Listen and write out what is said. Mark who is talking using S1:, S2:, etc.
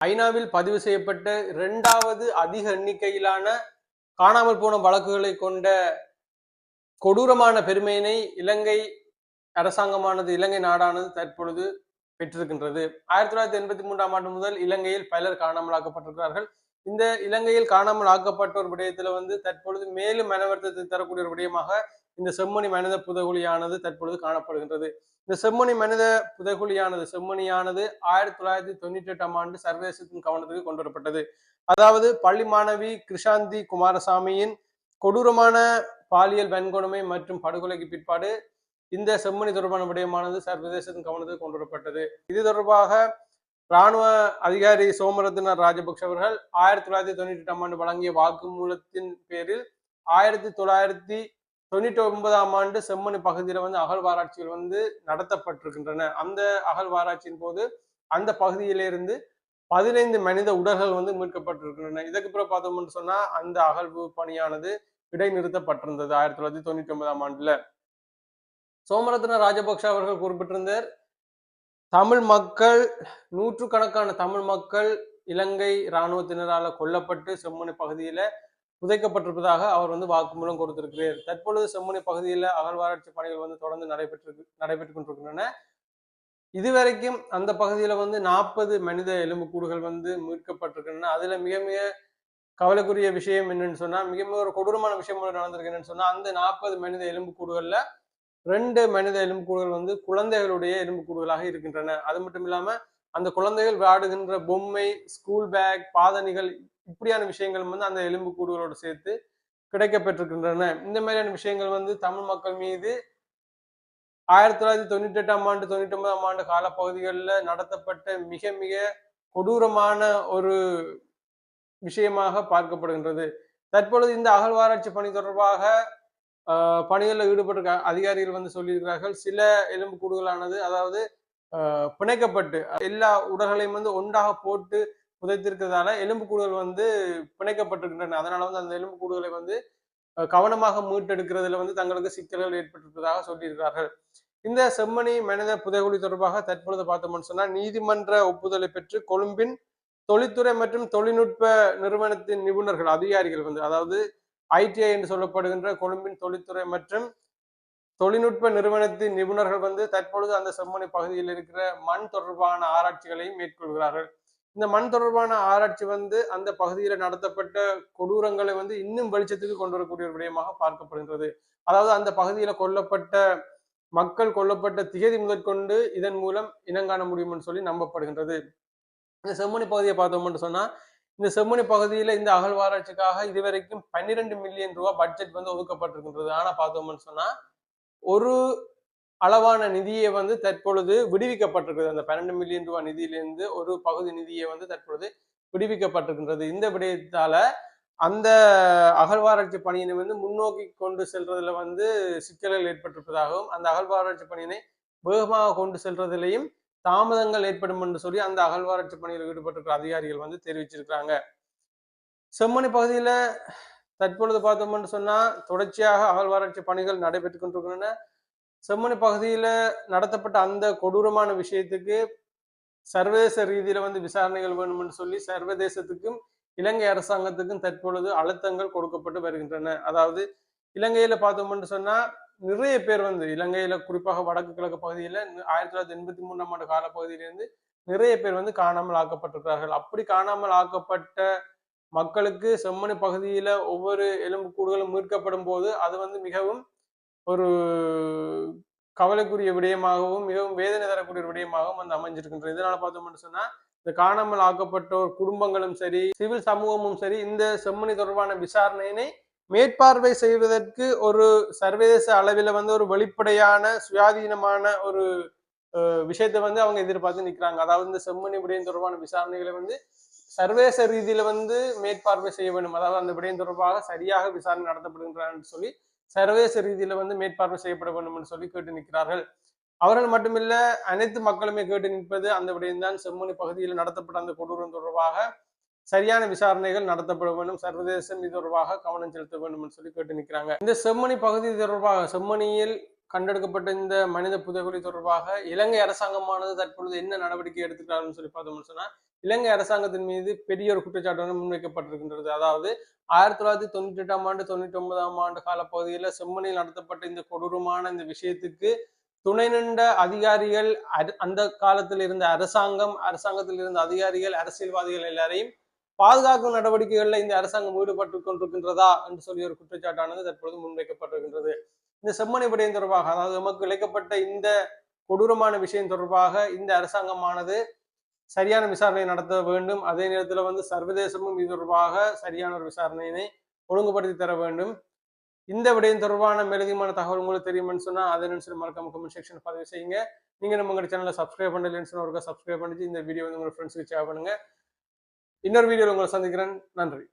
S1: ஐநாவில் பதிவு செய்யப்பட்ட இரண்டாவது அதிக எண்ணிக்கையிலான காணாமல் போன வழக்குகளை கொண்ட கொடூரமான பெருமையினை இலங்கை அரசாங்கமானது இலங்கை நாடானது தற்பொழுது பெற்றிருக்கின்றது. ஆயிரத்தி தொள்ளாயிரத்தி எண்பத்தி மூன்றாம் ஆண்டு முதல் இலங்கையில் பலர் காணாமல் ஆக்கப்பட்டிருக்கிறார்கள். இந்த இலங்கையில் காணாமல் ஆக்கப்பட்ட ஒரு விடயத்துல வந்து தற்பொழுது மேலும் மனவர்த்தத்தை தரக்கூடிய ஒரு விடயமாக இந்த செம்மணி மனித புதகுழியானது தற்பொழுது காணப்படுகின்றது. இந்த செம்மணி மனித புதகுழியானது செம்மணியானது ஆயிரத்தி தொள்ளாயிரத்தி தொண்ணூற்றி எட்டாம் ஆண்டு சர்வதேசத்தின் கவனத்துக்கு கொண்டு வரப்பட்டது அதாவது பள்ளி மாணவி கிருஷாந்தி குமாரசாமியின் கொடூரமான பாலியல் வன்கொடுமை மற்றும் படுகொலைக்கு பிற்பாடு இந்த செம்மணி தொடர்பான விடயமானது சர்வதேசத்தின் கவனத்துக்கு கொண்டு வரப்பட்டது இது தொடர்பாக ராணுவ அதிகாரி சோமரத்ன ராஜபக்ஷ அவர்கள் ஆயிரத்தி தொள்ளாயிரத்தி தொண்ணூற்றி எட்டாம் ஆண்டு வழங்கிய வாக்குமூலத்தின் பேரில் ஆயிரத்தி தொள்ளாயிரத்தி தொண்ணூற்றி ஒன்பதாம் ஆண்டு செம்மணி பகுதியில் வந்து அகழ்வாராய்ச்சிகள் வந்து நடத்தப்பட்டிருக்கின்றன. அந்த அகழ்வாராய்ச்சியின் போது அந்த பகுதியிலிருந்து பதினைந்து மனித உடல்கள் வந்து மீட்கப்பட்டிருக்கின்றன. இதுக்கு பிறகு பார்த்தோம்னு சொன்னா அந்த அகழ்வு பணியானது இடைநிறுத்தப்பட்டிருந்தது ஆயிரத்தி தொள்ளாயிரத்தி தொண்ணூற்றி ஒன்பதாம் ஆண்டுல. சோமரத்ன ராஜபக்ஷ அவர்கள் குறிப்பிட்டிருந்தார் தமிழ் மக்கள் நூற்றுக்கணக்கான தமிழ் மக்கள் இலங்கை இராணுவத்தினரால கொல்லப்பட்டு செம்மணி பகுதியில புதைக்கப்பட்டிருப்பதாக அவர் வந்து வாக்குமூலம் கொடுத்திருக்கிறார். தற்பொழுது செம்மணி பகுதியில் அகழ்வாராய்ச்சி பணிகள் வந்து தொடர்ந்து நடைபெற்று நடைபெற்று கொண்டிருக்கின்றன. இதுவரைக்கும் அந்த பகுதியில வந்து நாற்பது மனித எலும்புக்கூடுகள் வந்து மீட்கப்பட்டிருக்கின்றன. அதுல மிக மிக கவலைக்குரிய விஷயம் என்னன்னு சொன்னா மிக மிக ஒரு கொடூரமான விஷயம் ஒன்று நடந்திருக்கு என்னன்னு சொன்னா அந்த நாற்பது மனித எலும்புக்கூடுகள்ல ரெண்டு மனித எலும்புக்கூடுகள் வந்து குழந்தைகளுடைய எலும்புக்கூடுகளாக இருக்கின்றன. அது மட்டும் இல்லாம அந்த குழந்தைகள் விளையாடுகின்ற பொம்மை ஸ்கூல் பேக் பாதணிகள் இப்படியான விஷயங்கள் வந்து அந்த எலும்புக்கூடுகளோடு சேர்த்து கிடைக்கப்பெற்றிருக்கின்றன. இந்த மாதிரியான விஷயங்கள் வந்து தமிழ் மக்கள் மீது ஆயிரத்தி தொள்ளாயிரத்தி தொண்ணூற்றி எட்டாம் ஆண்டு தொண்ணூற்றி ஒன்பதாம் ஆண்டு காலப்பகுதிகளில் நடத்தப்பட்ட மிக மிக கொடூரமான ஒரு விஷயமாக பார்க்கப்படுகின்றது. தற்பொழுது இந்த அகழ்வாராய்ச்சி பணி தொடர்பாக ஆஹ், பணிகளில் ஈடுபட்டிருக்க அதிகாரிகள் வந்து சொல்லியிருக்கிறார்கள். சில எலும்புக்கூடுகளானது அதாவது ஆஹ், பிணைக்கப்பட்டு எல்லா உடல்களையும் வந்து ஒன்றாக போட்டு புதைத்திருக்கிறதால எலும்புக்கூடுகள் வந்து பிணைக்கப்பட்டிருக்கின்றன. அதனால வந்து அந்த எலும்புக்கூடுகளை வந்து கவனமாக மீட்டெடுக்கிறதுல வந்து தங்களுக்கு சிக்கல்கள் ஏற்பட்டிருப்பதாக சொல்லியிருக்கிறார்கள். இந்த செம்மணி மனித புதைகுழி தொடர்பாக தற்பொழுது பார்த்தோம்னு சொன்னால் நீதிமன்ற ஒப்புதலை பெற்று கொழும்பின் தொழில்துறை மற்றும் தொழில்நுட்ப நிறுவனத்தின் நிபுணர்கள் அதிகாரிகள் வந்து அதாவது ஐடிஐ என்று சொல்லப்படுகின்ற கொழும்பின் தொழில்துறை மற்றும் தொழில்நுட்ப நிறுவனத்தின் நிபுணர்கள் வந்து தற்பொழுது அந்த செம்மணி பகுதியில் இருக்கிற மண் தொடர்பான ஆராய்ச்சிகளையும் மேற்கொள்கிறார்கள். இந்த மண் தொடர்பான ஆராய்ச்சி வந்து அந்த பகுதியில் நடத்தப்பட்ட கொடூரங்களை வந்து இன்னும் வெளிச்சத்துக்கு கொண்டு வரக்கூடிய ஒரு விடயமாக பார்க்கப்படுகின்றது. அதாவது அந்த பகுதியில் கொல்லப்பட்ட மக்கள் கொல்லப்பட்ட திகதி முதற்கொண்டு இதன் மூலம் இனங்காண முடியும்னு சொல்லி நம்பப்படுகின்றது. இந்த செம்மணி பகுதியை பார்த்தோம்னு சொன்னா இந்த செம்மணி பகுதியில இந்த அகழ்வாராய்ச்சிக்காக இதுவரைக்கும் பன்னிரெண்டு மில்லியன் ரூபாய் பட்ஜெட் வந்து ஒதுக்கப்பட்டிருக்கின்றது. ஆனா பார்த்தோம்னு சொன்னா ஒரு அளவான நிதியை வந்து தற்பொழுது விடுவிக்கப்பட்டிருக்கிறது அந்த பன்னெண்டு மில்லியன் ரூபாய் நிதியிலிருந்து ஒரு பகுதி நிதியை வந்து தற்பொழுது விடுவிக்கப்பட்டிருக்கின்றது. இந்த விடயத்தால அந்த அகழ்வாராய்ச்சி பணியினை வந்து முன்னோக்கி கொண்டு செல்றதுல வந்து சிக்கல்கள் ஏற்பட்டிருப்பதாகவும் அந்த அகழ்வாராய்ச்சி பணியினை வேகமாக கொண்டு செல்றதிலையும் தாமதங்கள் ஏற்படும் என்று சொல்லி அந்த அகழ்வாராய்ச்சி பணியில் ஈடுபட்டிருக்கிற அதிகாரிகள் வந்து தெரிவிச்சிருக்கிறாங்க. செம்மணி பகுதியில தற்பொழுது பார்த்தோம்னு சொன்னா தொடர்ச்சியாக அகழ்வாராய்ச்சி பணிகள் நடைபெற்று கொண்டிருக்கின்றன. செம்மணி பகுதியில் நடத்தப்பட்ட அந்த கொடூரமான விஷயத்துக்கு சர்வதேச ரீதியில வந்து விசாரணைகள் வேணும்னு சொல்லி சர்வதேசத்துக்கும் இலங்கை அரசாங்கத்துக்கும் தற்பொழுது அழுத்தங்கள் கொடுக்கப்பட்டு வருகின்றன. அதாவது இலங்கையில பார்த்தோம்னு சொன்னா நிறைய பேர் வந்து இலங்கையில குறிப்பாக வடக்கு கிழக்கு பகுதியில ஆயிரத்தி தொள்ளாயிரத்தி எண்பத்தி மூணாம் ஆண்டு காலப்பகுதியிலிருந்து நிறைய பேர் வந்து காணாமல் ஆக்கப்பட்டிருக்கிறார்கள். அப்படி காணாமல் ஆக்கப்பட்ட மக்களுக்கு செம்மணி பகுதியில ஒவ்வொரு எலும்புக்கூடுகளும் மீட்கப்படும் போது அது வந்து மிகவும் ஒரு கவலைக்குரிய விடயமாகவும் மிகவும் வேதனை தரக்கூடிய விடயமாகவும் வந்து அமைஞ்சிருக்கின்றது. இதனால பார்த்தோம்னு சொன்னா இந்த காணாமல் ஆக்கப்பட்டோர் குடும்பங்களும் சரி சிவில் சமூகமும் சரி இந்த செம்மணி தொடர்பான விசாரணையினை மேற்பார்வை செய்வதற்கு ஒரு சர்வதேச அளவில் வந்து ஒரு வெளிப்படையான சுயாதீனமான ஒரு விஷயத்தை வந்து அவங்க எதிர்பார்த்து நிற்கிறாங்க அதாவது இந்த செம்மணி விடயம் தொடர்பான விசாரணைகளை வந்து சர்வதேச ரீதியில வந்து மேற்பார்வை செய்ய வேண்டும். அதாவது அந்த விடயம் தொடர்பாக சரியாக விசாரணை நடத்தப்படுகின்றன சொல்லி சர்வதேச ரீதியில வந்து மேற்பார்வை செய்யப்பட வேண்டும் என்று சொல்லி கேட்டு நிற்கிறார்கள். அவர்கள் மட்டுமில்ல அனைத்து மக்களுமே கேட்டு நிற்பது அந்த விடயம்தான் செம்மணி பகுதியில் நடத்தப்பட்ட அந்த கொடூரம் தொடர்பாக சரியான விசாரணைகள் நடத்தப்பட வேண்டும். சர்வதேசம் இது தொடர்பாக கவனம் செலுத்த வேண்டும் என்று சொல்லி கேட்டு நிற்கிறாங்க. இந்த செம்மணி பகுதி தொடர்பாக செம்மணியில் கண்டெடுக்கப்பட்ட இந்த மனித புதைகுழி தொடர்பாக இலங்கை அரசாங்கமானது தற்பொழுது என்ன நடவடிக்கை எடுத்துக்கிறாருன்னு சொல்லி பார்த்தோம்னு சொன்னா இலங்கை அரசாங்கத்தின் மீது பெரிய ஒரு குற்றச்சாட்டு முன்வைக்கப்பட்டிருக்கின்றது. அதாவது ஆயிரத்தி தொள்ளாயிரத்தி தொண்ணூற்றி எட்டாம் ஆண்டு தொண்ணூற்றி ஒன்பதாம் ஆண்டு காலப்பகுதியில் செம்மணியில் நடத்தப்பட்ட இந்த கொடூரமான இந்த விஷயத்துக்கு துணை நின்ற அதிகாரிகள் அந்த காலத்தில் இருந்த அரசாங்கம் அரசாங்கத்தில் இருந்த அதிகாரிகள் அரசியல்வாதிகள் எல்லாரையும் பாதுகாக்கும் நடவடிக்கைகளில் இந்த அரசாங்கம் ஈடுபட்டு கொண்டிருக்கின்றதா என்று சொல்லி ஒரு குற்றச்சாட்டானது தற்பொழுது முன்வைக்கப்பட்டிருக்கின்றது. இந்த செம்மணி விடயம் தொடர்பாக அதாவது நமக்கு இழைக்கப்பட்ட இந்த கொடூரமான விஷயம் தொடர்பாக இந்த அரசாங்கமானது சரியான விசாரணை நடத்த வேண்டும். அதே நேரத்தில் வந்து சர்வதேசமும் இது தொடர்பாக சரியான ஒரு விசாரணையினை ஒழுங்குபடுத்தி தர வேண்டும். இந்த விடயம் தொடர்பான மேலதிகமான தகவல் உங்களுக்கு தெரியும்னு சொன்னால் அதை நினைச்சு மறக்காம கமெண்ட் செக்ஷன் பதிவு செய்யுங்க. நீங்கள் நம்ம உங்க சேனலை சப்ஸ்கிரைப் பண்ணலன்னு சொன்னா ஒருக்கா சப்ஸ்கிரைப் பண்ணிட்டு இந்த வீடியோ வந்து உங்கள் ஃப்ரெண்ட்ஸுக்கு ஷேர் பண்ணுங்க. இன்னொரு வீடியோவில் உங்களை சந்திக்கிறேன். நன்றி.